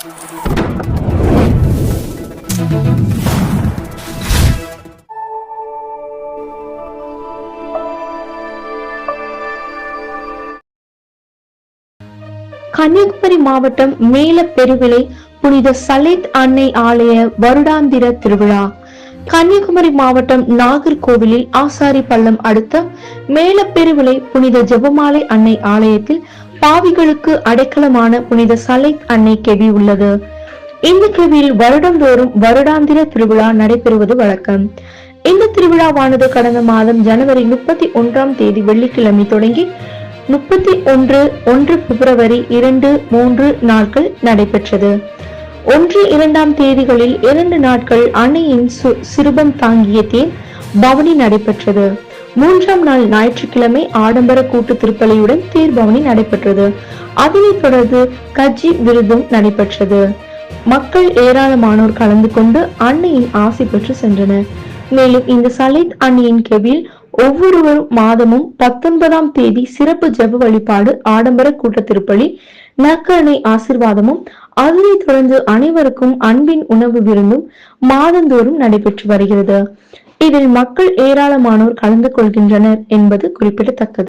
கன்னியாகுமரி மாவட்டம் மேல பெருவிலை புனித சலேத் அன்னை ஆலய வருடாந்திர திருவிழா. கன்னியாகுமரி மாவட்டம் நாகர்கோவிலில் ஆசாரி பள்ளம் அடுத்த மேலப்பெருவிலை புனித ஜெபமாலை அன்னை ஆலயத்தில் பாவிகளுக்கு அடைக்கலமான புனித சலை அன்னை கெவி உள்ளது. இந்த கெவியில் வருடந்தோறும் வருடாந்திர திருவிழா நடைபெறுவது வழக்கம். இந்த திருவிழாவானது கடந்த மாதம் ஜனவரி முப்பத்தி ஒன்றாம் தேதி வெள்ளிக்கிழமை தொடங்கி முப்பத்தி ஒன்று ஒன்று பிப்ரவரி இரண்டு மூன்று நாட்கள் நடைபெற்றது. ஒன்று இரண்டாம் தேதிகளில் இரண்டு நாட்கள் அணையின் சிறுபம் தாங்கிய தேன் பவனி நடைபெற்றது. மூன்றாம் நாள் ஞாயிற்றுக்கிழமை ஆடம்பர கூட்டு திருப்பலியுடன் தேர் பவனி நடைபெற்றது. அதனைத் தொடர்ந்து கஜ்ஜி விருதும் நடைபெற்றது. மக்கள் ஏராளமானோர் கலந்து கொண்டு அன்னையின் ஆசை பெற்று சென்றனர். மேலும் இந்த சலித் அன்னையின் கெவில் ஒவ்வொரு மாதமும் பத்தொன்பதாம் தேதி சிறப்பு ஜெப வழிபாடு ஆடம்பர கூட்ட திருப்பலி நற்கரணை ஆசிர்வாதமும் அதனைத் தொடர்ந்து அனைவருக்கும் அன்பின் உணவு விருந்தும் மாதந்தோறும் நடைபெற்று வருகிறது. இதில் மக்கள் ஏராளமானோர் கலந்து கொள்கின்றனர் என்பது குறிப்பிடத்தக்கது.